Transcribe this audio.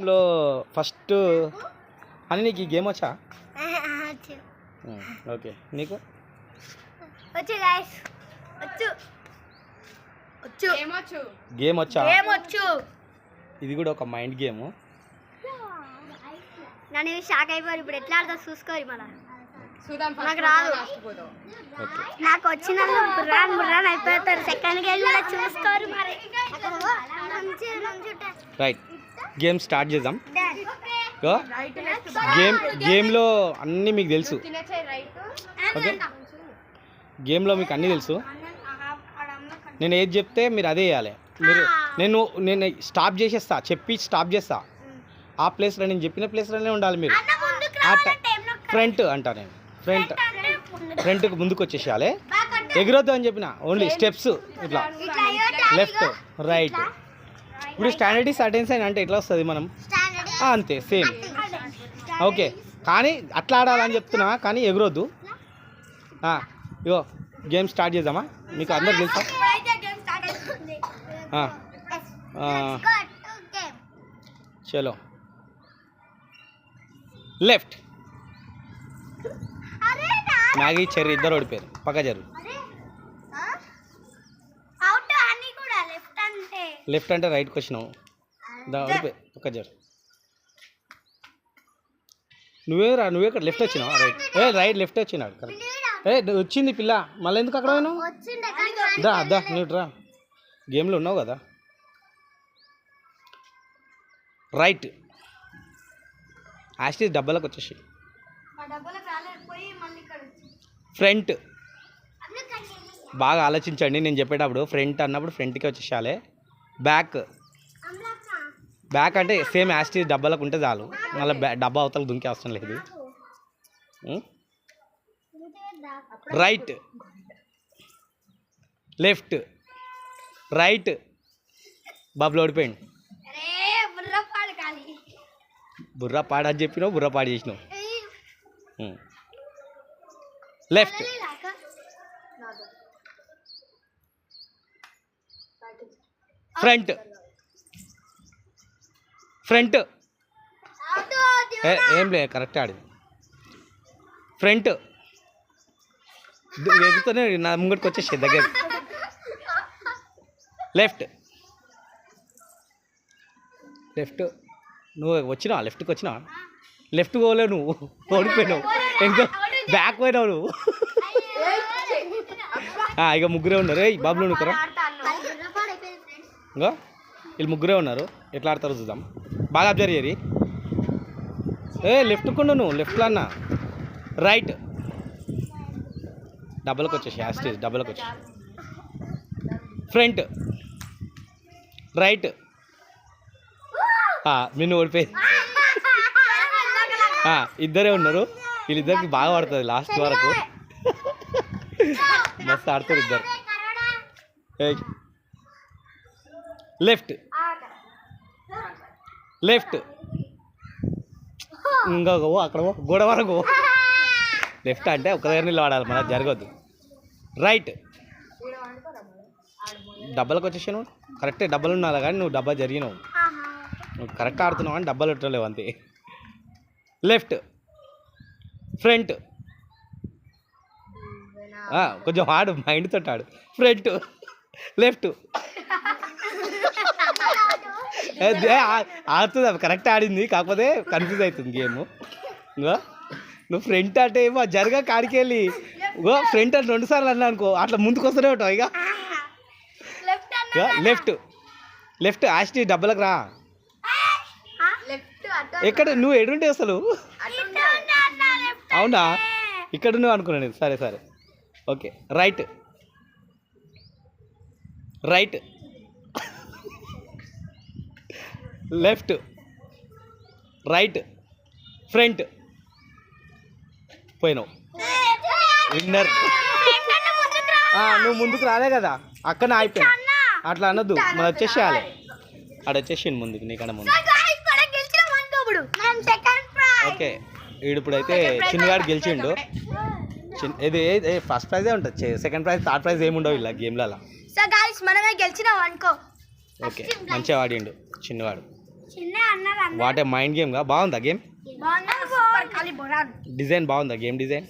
లో ఫస్ట్ అని నీకు ఈ గేమ్ వచ్చా? వచ్చు. ఓకే. నీకు? వచ్చు గాయస్ వచ్చు. వచ్చు. ఏమొచ్చు? గేమ్ వచ్చా? ఇది కూడా ఒక మైండ్ గేమ్ నన్ను షాక్ అయిపోయారు. ఇప్పుడు ఎట్లా ఆడతా చూసుకోరు మన చూద్దాం నాకు రాదు. నాకు వచ్చిన వాళ్ళు బుర్రాన్ బుర్రాన్ అయిపోతారు. సెకండ్ గేమ్ కూడా చూసుకోరు మరి. రైట్ గేమ్ స్టార్ట్ చేద్దాం. గేమ్ గేమ్లో అన్నీ మీకు తెలుసు. ఓకే గేమ్లో మీకు అన్నీ తెలుసు. నేను ఏది చెప్తే మీరు అదే చేయాలి. మీరు నేను నేను స్టాప్ చేసేస్తా. చెప్పి స్టాప్ చేస్తా. ఆ ప్లేస్లో నేను చెప్పిన ప్లేస్లోనే ఉండాలి మీరు. ఆ ఫ్రంట్ అంటా నేను. ఫ్రంట్ ఫ్రంట్కి ముందుకు వచ్చేసేయాలి. ఎగురొద్దు అని చెప్పిన. ఓన్లీ స్టెప్స్ ఇట్లా. లెఫ్ట్ రైట్ ఇప్పుడు స్టాండర్డీస్ అటెన్స్ అయిన అంటే ఎట్లా వస్తుంది మనం? అంతే సేమ్ ఓకే కానీ అట్లా ఆడాలని చెప్తున్నా కానీ ఎగురొద్దు. ఇగో గేమ్ స్టార్ట్ చేద్దామా? మీకు అందరు తెలుసా? చలో. లెఫ్ట్ మ్యాగీ చెర్రీ ఇద్దరు ఓడిపోయారు. పక్క జరు అవుట్ అని కూడా లెఫ్ట్ అంటే రైట్కి వచ్చినావు దా పక్క జరు. నువ్వే రా నువ్వే ఇక్కడ లెఫ్ట్ వచ్చినావు? రైట్. ఏ రైట్ లెఫ్ట్ వచ్చినాడు కరెక్ట్. ఏ వచ్చింది పిల్ల. మళ్ళీ ఎందుకు అక్కడ పోయినావు? దా దా నువ్వు రా. గేమ్లో ఉన్నావు కదా? రైట్. యాస్టీ డబ్బలకు వచ్చేసి. ఫ్రంట్. బాగా ఆలోచించండి నేను చెప్పేటప్పుడు. ఫ్రంట్ అన్నప్పుడు ఫ్రంట్కి వచ్చేసాలే. బ్యాక్. బ్యాక్ అంటే సేమ్ యాస్టీ డబ్బాలకు ఉంటే చాలు. మళ్ళీ బ్యా డబ్బా అవతల దుంకే అవసరం లేదు? రైట్. లెఫ్ట్. రైట్. బాబులు ఓడిపోయింది బుర్ర పాడు కాలి. బుర్ర పాడు అని చెప్పినావు బుర్ర పాడు చేసినావు. లెఫ్ట్. ఫ్రంట్. ఫ్రంట్. ఏ- ఏం లే కరెక్ట్ ఆడింది ఫ్రంట్. ఎగుతూనే నా ముంగడికి వచ్చేసి దగ్గర లెఫ్ట్. లెఫ్ట్. నువ్వు వచ్చినావా? లెఫ్ట్కి వచ్చినావా? లెఫ్ట్ పోలేవు నువ్వు. ఓడిపోయినావు. ఇంకా బ్యాక్ పోయినావు నువ్వు. ఇక ముగ్గురే ఉన్నారు. బాబులు నువ్వు ఇంకా. వీళ్ళు ముగ్గురే ఉన్నారు. ఎట్లా ఆడతారో చూద్దాం. బాగా అబ్జర్వ్ చేయరి. ఏ లెఫ్ట్ కొండు నువ్వు లెఫ్ట్లో అన్న. రైట్ డబ్బులకు వచ్చేసి యాస్టేజ్ డబ్బులకు వచ్చి ఫ్రంట్ రైట్ మిన్ను ఓడిపోయి. ఆ, ఇద్దరే ఉన్నారు. వీళ్ళిద్దరికి బాగా పడుతుంది లాస్ట్ వరకు. మస్తు ఆడుతారు ఇద్దరు. లెఫ్ట్. లెఫ్ట్. ఇంకా అక్కడ గోడ వరకు లెఫ్ట్ అంటే ఒక దగ్గర నిలబడాలి మన జరగద్దు. రైట్. డబ్బలకు వచ్చేసాను. కరెక్టే డబ్బలు ఉండాలి కానీ నువ్వు డబ్బా జరిగినావు. నువ్వు కరెక్ట్ ఆడుతున్నావు అని డబ్బాలు పెట్టలేవు అంతే. లెఫ్ట్. ఫ్రంట్. కొంచెం ఆడు మైండ్ తోటి ఆడు. ఫ్రంట్. లెఫ్ట్. ఆడుతుంది అవి కరెక్ట్ ఆడింది కాకపోతే కన్ఫ్యూజ్ అవుతుంది గేమ్ ఇంకో నువ్వు ఫ్రంట్ అంటే ఏమో జరగా కాడికి వెళ్ళి. ఇంకో ఫ్రంట్ అంటే రెండు సార్లు అన్నా అనుకో అట్లా ముందుకు వస్తూనే ఉంటావు ఇక. లెఫ్ట్ లెఫ్ట్ ఆస్టి డబ్బలకు రా. ఎక్కడ నువ్వు ఎడుంటే అసలు? అవునా? ఇక్కడ నువ్వు అనుకున్నాను నేను. సరే సరే. Okay right right left right front. పోయినావు. విన్నర్. నువ్వు ముందుకు రాలే కదా. అక్కడ అయిపోయినా అట్లా అనొద్దు. మరి వచ్చేసేయాలి. ఆడ వచ్చేసిండు ముందుకు నీకన్నా ముందు. ఓకే. ఇప్పుడైతే చిన్నగాడు గెలిచిండు. చిన్న ఇది ఫస్ట్ ప్రైజే ఉంటుంది. సెకండ్ ప్రైజ్ థర్డ్ ప్రైజ్ ఏమి ఉండవు ఇలా గేమ్లలో. సో గాయస్ మనమే గెలిచినాం అనుకో. ఓకే. మంచిగా ఆడిండు చిన్నవాడు. వాటే మైండ్ గేమ్గా బాగుందా గేమ్? బాగుంది. సూపర్ ఖాళీ బొరాన్. డిజైన్ బాగుందా గేమ్ డిజైన్?